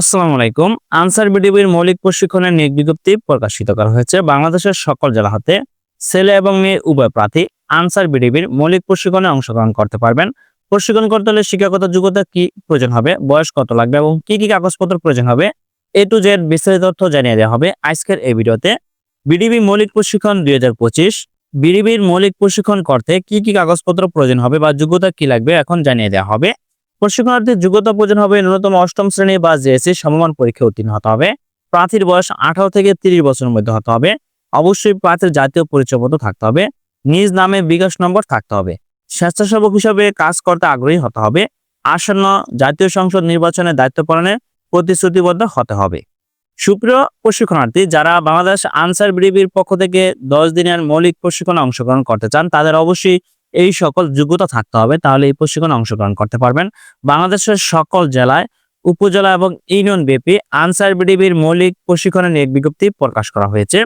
আসসালামু আলাইকুম। আনসার বিডিবির মৌলিক প্রশিক্ষণের নিয়োগ বিজ্ঞপ্তি প্রকাশিত করা হয়েছে বাংলাদেশের সকল জেলা হতে। ছেলে এবং মেয়ে উভয় প্রার্থী আনসার বিডিবির মৌলিক প্রশিক্ষণে অংশগ্রহণ করতে পারবেন। প্রশিক্ষণ করতে হলে শিক্ষাগত যোগ্যতা কি প্রয়োজন হবে, বয়স কত লাগবে এবং কি কি কাগজপত্র প্রয়োজন হবে, এ টু জেড বিস্তারিত তথ্য জানিয়ে দেওয়া হবে আজকের এই ভিডিওতে। বিডিবি মৌলিক প্রশিক্ষণ দুই হাজার পঁচিশ, বিডিবির মৌলিক প্রশিক্ষণ করতে কি কি কাগজপত্র প্রয়োজন হবে বা যোগ্যতা কি লাগবে এখন জানিয়ে দেওয়া হবে। প্রশিক্ষণার্থীর যোগ্যতা প্রয়োজন হবে ন্যূনতম অষ্টম শ্রেণি বা জেএসসি সমমান পরীক্ষা উত্তীর্ণ হতে হবে। প্রার্থীর বয়স আঠারো থেকে তিরিশ বছরের মধ্যে হতে হবে। অবশ্যই প্রার্থীর জাতীয় পরিচয়পত্র থাকতে হবে। নিজ নামে বিকাশ নম্বর থাকতে হবে। স্বেচ্ছাসেবক হিসাবে কাজ করতে আগ্রহী হতে হবে। আসন্ন জাতীয় সংসদ নির্বাচনে দায়িত্ব পালনে প্রতিশ্রুতিবদ্ধ হতে হবে। সুপ্রিয় প্রশিক্ষণার্থী, যারা বাংলাদেশ আনসার বিডিবির পক্ষ থেকে দশ দিনের মৌলিক প্রশিক্ষণে অংশগ্রহণ করতে চান, তাদের অবশ্যই এই সকল যোগ্যতা থাকতে হবে, তাহলে এই প্রশিক্ষণে অংশগ্রহণ করতে পারবেন। বাংলাদেশের সকল জেলায়, উপজেলা এবং ইউনিয়ন ব্যাপী আনসার বিডিবির মৌলিক প্রশিক্ষণের নিয়োগ বিজ্ঞপ্তি প্রকাশ করা হয়েছে।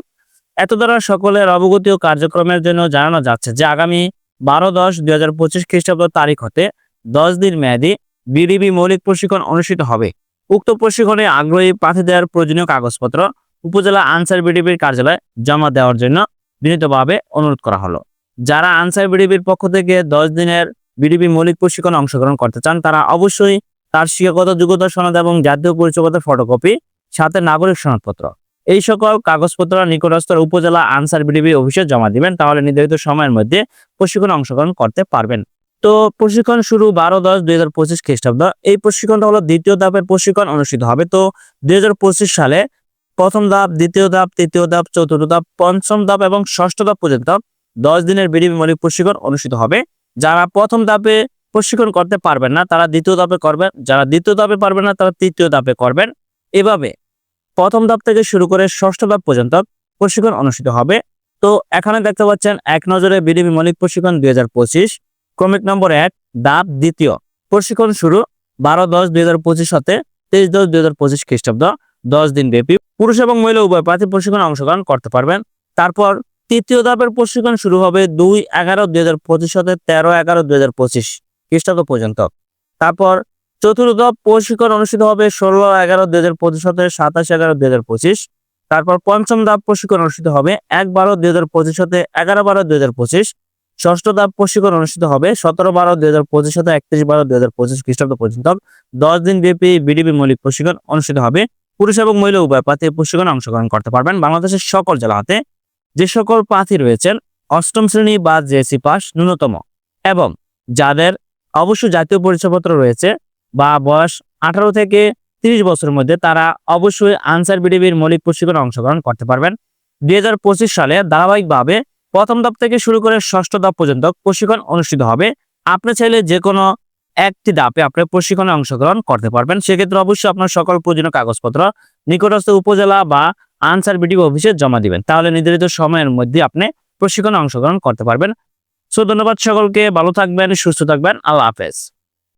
এত দ্বারা সকলের অবগতি ও কার্যক্রমের জন্য জানানো যাচ্ছে যে, আগামী বারো দশ দুই হাজার পঁচিশ খ্রিস্টাব্দ তারিখ হতে দশ দিন মেয়াদি বিডিবি মৌলিক প্রশিক্ষণ অনুষ্ঠিত হবে। উক্ত প্রশিক্ষণে আগ্রহী প্রার্থীদের প্রয়োজনীয় কাগজপত্র, উপজেলা আনসার বিডিবির কার্যালয়ে জমা দেওয়ার জন্য বিনীতভাবে অনুরোধ করা হলো। যারা আনসার বিডিবির পক্ষ থেকে দশ দিনের বিডিবি মৌলিক প্রশিক্ষণে অংশগ্রহণ করতে চান, তারা অবশ্যই তার শিক্ষাগত যোগ্যতা, সনদ এবং জাতীয় পরিচয়পত্রের ফটোকপি, সাথে নাগরিক সনদপত্র। এই সকল কাগজপত্র নিকটস্থ উপজেলা আনসার বিডিবি অফিসে জমা দিবেন, তাহলে নির্ধারিত সময়ের মধ্যে প্রশিক্ষণে অংশগ্রহণ করতে পারবেন। তো প্রশিক্ষণ শুরু বারো দশ দুই হাজার পঁচিশ খ্রিস্টাব্দ। এই প্রশিক্ষণটা হলো দ্বিতীয় ধাপের প্রশিক্ষণ অনুষ্ঠিত হবে। তো দুই হাজার পঁচিশ সালে প্রথম ধাপ, দ্বিতীয় ধাপ, তৃতীয় ধাপ, চতুর্থ ধাপ, পঞ্চম ধাপ এবং ষষ্ঠ ধাপ পর্যন্ত দশ দিনের বিডিবি মৌলিক প্রশিক্ষণ অনুষ্ঠিত হবে। যারা প্রথম ধাপে প্রশিক্ষণ করতে পারবেন না, তারা দ্বিতীয় ধাপে করবেন। যারা দ্বিতীয় ধাপে পারবেন না, তারা তৃতীয় ধাপে করবেন। এভাবে প্রথম ধাপ থেকে শুরু করে ষষ্ঠ ধাপ পর্যন্ত প্রশিক্ষণ অনুষ্ঠিত হবে। তো এখানে দেখতে পাচ্ছেন, এক নজরে বিডিবি মৌলিক প্রশিক্ষণ দুই হাজার পঁচিশ, ক্রমিক নম্বর এক, ধাপ দ্বিতীয়। প্রশিক্ষণ শুরু বারো দশ দুই হাজার পঁচিশ হতে তেইশ দশ দুই হাজার পঁচিশ খ্রিস্টাব্দ, দশ দিন ব্যাপী। পুরুষ এবং মহিলা উভয় প্রার্থী প্রশিক্ষণে অংশগ্রহণ করতে পারবেন। তারপর তৃতীয় ধাপের প্রশিক্ষণ শুরু হবে দুই এগারো দুই হাজার পঁচিশ হতে তেরো এগারো দুই হাজার পঁচিশ খ্রিস্টাব্দ পর্যন্ত। তারপর চতুর্থ ধাপ প্রশিক্ষণ অনুষ্ঠিত হবে ষোলো এগারো দুই হাজার পঁচিশ হতে সাতাশ এগারো দুই হাজার পঁচিশ। তারপর পঞ্চম ধাপ প্রশিক্ষণ অনুষ্ঠিত হবে এক বারো দুই হাজার পঁচিশ হতে এগারো বারো দুই হাজার পঁচিশ। ষষ্ঠ ধাপ প্রশিক্ষণ অনুষ্ঠিত হবে সতেরো বারো দুই হাজার পঁচিশ হতে একত্রিশ বারো দুই হাজার পঁচিশ খ্রিস্টাব্দ পর্যন্ত। দশ দিন ব্যাপী বিডিবি মৌলিক প্রশিক্ষণ অনুষ্ঠিত হবে। পুরুষ এবং মহিলা উভয় প্রার্থী প্রশিক্ষণে অংশগ্রহণ করতে পারবেন বাংলাদেশের সকল জেলা হাতে। যে সকল প্রার্থী রয়েছেন, অষ্টম শ্রেণি বা জেএসসি পাস ন্যূনতম। এবং যাদের অবশ্য জাতীয় পরিচয়পত্র রয়েছে বা বয়স আঠারো থেকে তিরিশ বছরের মধ্যে, তারা অবশ্যই আনসার বিডিবির মৌলিক প্রশিক্ষণে অংশগ্রহণ করতে পারবেন। দুই হাজার পঁচিশ সালে ধারাবাহিকভাবে প্রথম ধাপ থেকে শুরু করে ষষ্ঠ ধাপ পর্যন্ত প্রশিক্ষণ অনুষ্ঠিত হবে। আপনি চাইলে যে কোনো একটি ধাপে আপনি প্রশিক্ষণে অংশগ্রহণ করতে পারবেন। সেক্ষেত্রে অবশ্যই আপনার সকল প্রয়োজনীয় কাগজপত্র নিকটস্থ উপজেলা বা আনসার বিডিও অফিসে জমা দিবেন। তাহলে নির্ধারিত সময়ের মধ্যে আপনি প্রশিক্ষণে অংশগ্রহণ করতে পারবেন। সো ধন্যবাদ সকলকে, ভালো থাকবেন, সুস্থ থাকবেন, আল্লাহ হাফেজ।